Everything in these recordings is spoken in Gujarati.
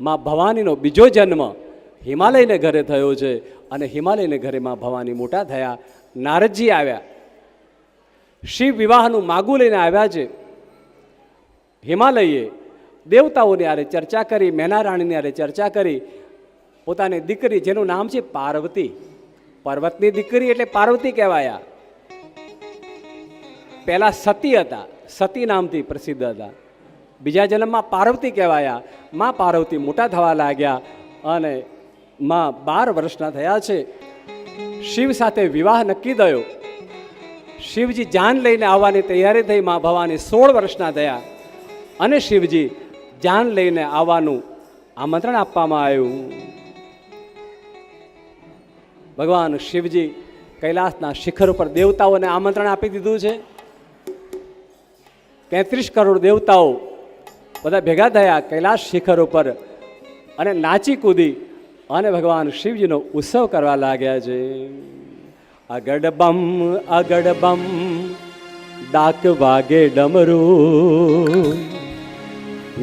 માં ભવાનીનો બીજો જન્મ હિમાલયને ઘરે થયો છે અને હિમાલયને ઘરે માં ભવાની મોટા થયા. નારદજી આવ્યા. શિવ વિવાહનું માગું લઈને આવ્યા છે. હિમાલયે દેવતાઓની આરે ચર્ચા કરી મેના રાણીની આરે ચર્ચા કરી. પોતાની દીકરી જેનું નામ છે પાર્વતી. પર્વતની દીકરી એટલે પાર્વતી કહેવાયા. પહેલાં સતી હતા. સતી નામથી પ્રસિદ્ધ હતા. બીજા જન્મમાં પાર્વતી કહેવાયા. માં પાર્વતી મોટા થવા લાગ્યા અને માં બાર વર્ષના થયા છે. શિવ સાથે વિવાહ નક્કી થયો. શિવજી જાન લઈને આવવાની તૈયારી થઈ માં ભવાની સોળ વર્ષના થયા. અને શિવજી જાન લઈને આવવાનું આમંત્રણ આપવામાં આવ્યું. ભગવાન શિવજી કૈલાસના શિખર ઉપર દેવતાઓને આમંત્રણ આપી દીધું છે. તેત્રીસ કરોડ દેવતાઓ બધા ભેગા થયા કૈલાસ શિખર ઉપર અને નાચી કૂદી અને ભગવાન શિવજીનો ઉત્સવ કરવા લાગ્યા છે. અગડ બમ અગડ બમ ડાક વાગે ડમરું.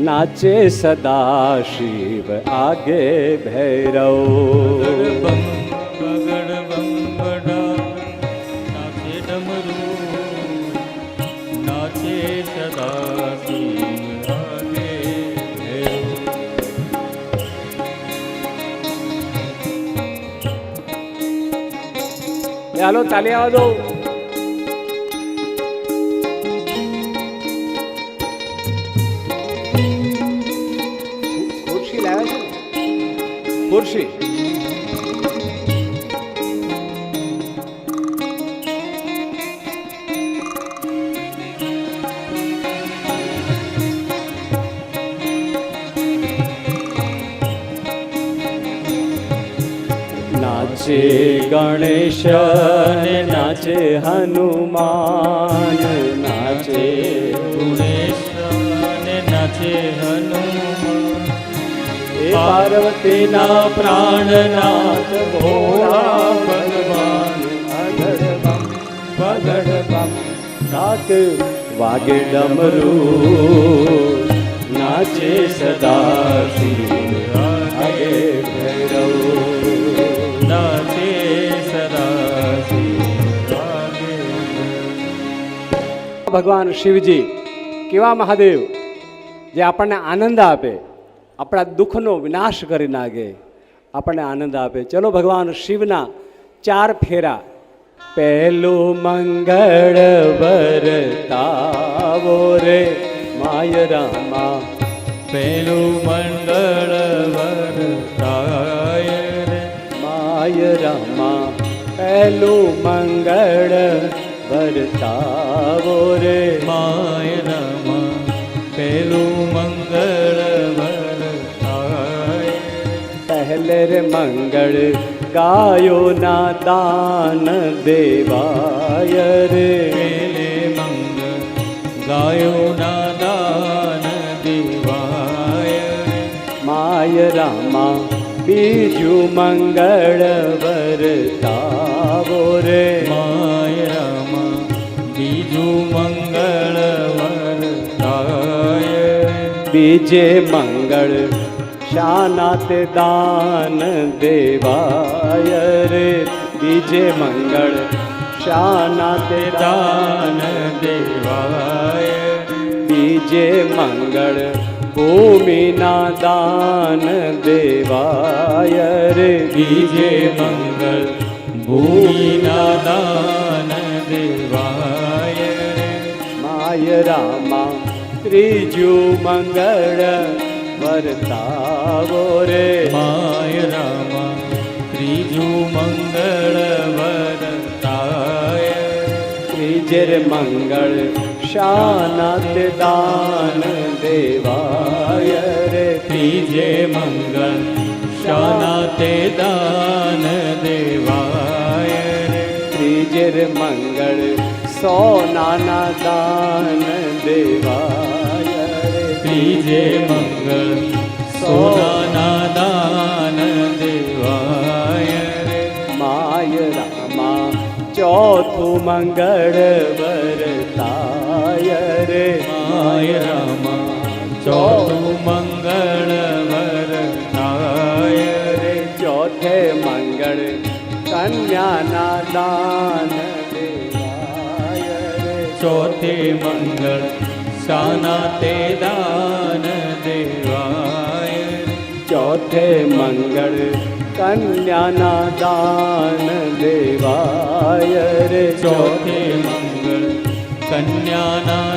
નાચે સદા શિવ આગે ભૈરવ. નાચે સદા હાલો તાલી આવવા દો ખુરશી લાવ્યા છે ને? ખુરશી નાચે ગણેશ નાચે હનુમાન નાચે ગણેશ નાચે હનુમાન. પાર્વતીના પ્રાણનાથ ભોળા ભગવાન અગડ બમ પગડ નાક વાગે ડમરૂ નાચે સદા શિવ ભગવાન શિવજી. કેવા મહાદેવ? જે આપણને આનંદ આપે, આપણા દુઃખનો વિનાશ કરી નાખે, આપણને આનંદ આપે. ચલો ભગવાન શિવના ચાર ફેરા. પહેલું મંગળ વરતાવો રે માય રામા. પહેલું મંગળ વરતાય રે માય રામા. પહેલું મંગળ વરતાવો રે માય રમા પેલું મંગળ વરતાય પહેલે રે મંગળ ગાયો ના દાન દેવાય રે પેલે મંગળ ગાયો ના દાન દેવાય માય રામા બીજું મંગળ વરતાવો બીજે મંગળ શાનાતે દાન દેવાય રે બીજે મંગળ શાનાતે દાન દેવાય બીજે મંગળ ભૂમિના દાન દેવાય રે બીજે મંગળ ભૂમિના દાન દેવાય માય રામા ત્રીજું મંગળ વર્તાવો રે. માય રામા ત્રીજું મંગળ વરતાય. ત્રીજે રે મંગળ શાનત દાન દેવાય રે. ત્રીજે મંગળ શાના તે દાન દેવાય. મંગળ સોનાના દાન દેવાય રે ત્રીજે મંગળ સોનાના દાન દેવાય રે માય રામા ચોથું મંગળ વરતાય રે માય રામા ચોથું મંગળ વરતાય ચોથે મંગળ કન્યાના દાન રે ચોથે મંગળ સાના તે દાન દેવાય. ચોથે મંગળ કન્યાના દાન દેવાય રે. ચોથે મંગળ કન્યાના